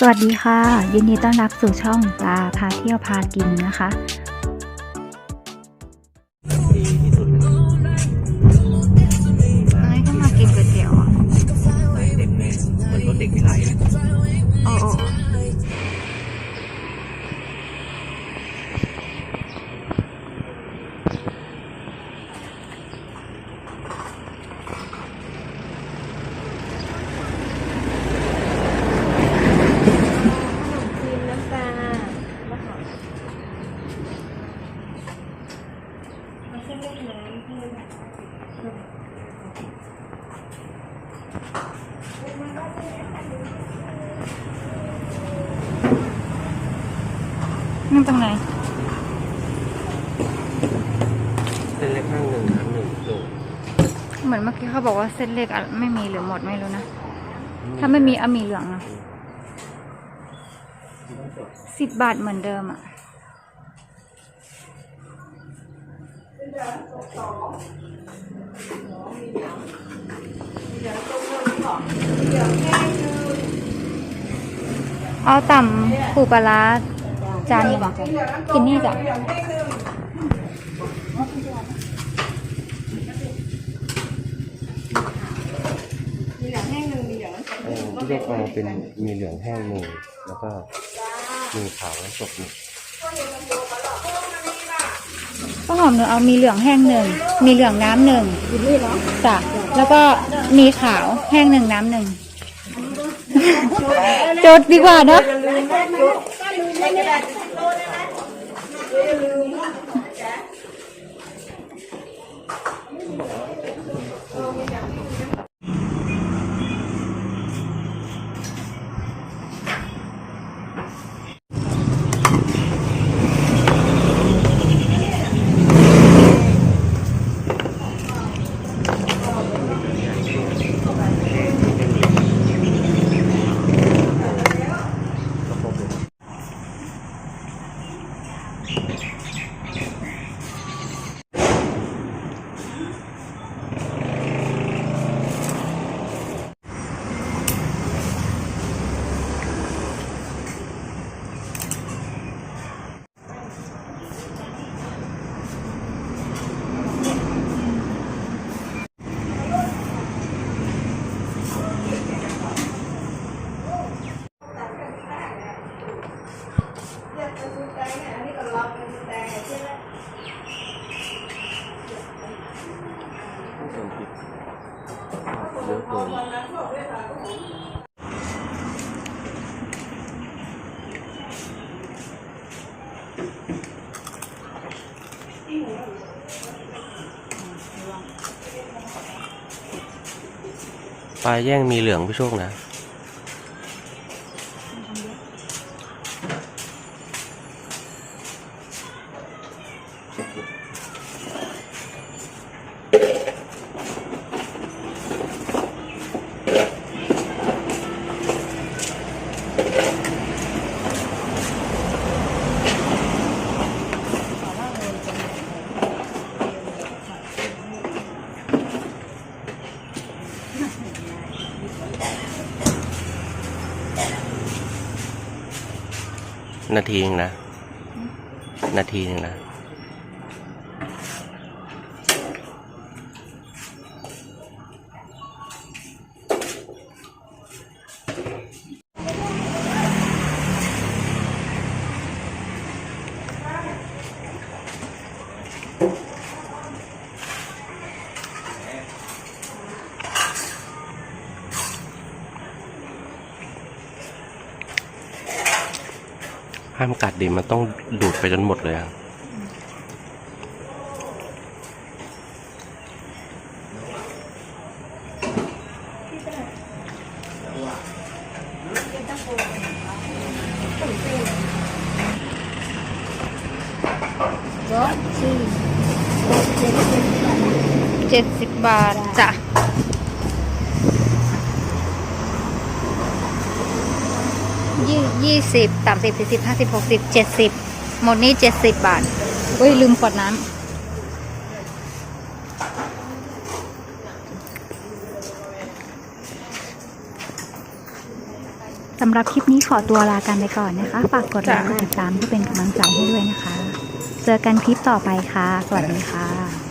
สวัสดีค่ะ ยินดีต้อนรับสู่ช่องปลาพาเที่ยวพากินนะคะ นั่งตรงไหนเส้นเล็กข้างหนึ่งน้ำหนึ่งสูงเหมือนเมื่อกี้เขาบอกว่าเส้นเล็กอะไม่มีหรือหมดไม่รู้นะ ถ้าไม่มีอะมีเหลืองอะ สิบบาทเหมือนเดิมอะเอาต่ำปูปลาร้าจานนี้บอกกินนี่จ้ะเออที่เรียกมาเป็นมีเหลืองแห้งหนึ่งแล้วก็ มีขาวน้ำตกหนึ่งข้าวหอมหนูเอามีเหลืองแห้งหนึ่ง มีเหลืองน้ำหนึ่งจ้ะแล้วก็มีขาวแห้งหนึ่งน้ำหนึ่งจดดีกว่าเนอะ เยอะเกินปลาแย่งมีเหลืองพี่โชคนะ นาทีนึงนะ นาทีนึงนะ ห้ามกัดดิมันต้องดูดไปจนหมดเลยอะเจ็ดสิบบาทจ้ะ ยี่ยี่สิบสามสิบสี่สิบห้าสิบหกสิบเจ็ดสิบหมดนี้เจ็ดสิบบาทเฮ้ยลืมขวดน้ำสำหรับคลิปนี้ขอตัวลากันไปก่อนนะคะ ฝากกดไลค์กดติดตามเพื่อเป็นกำลังใจให้ด้วยนะคะ เจอกันคลิปต่อไปค่ะ สวัสดีค่ะ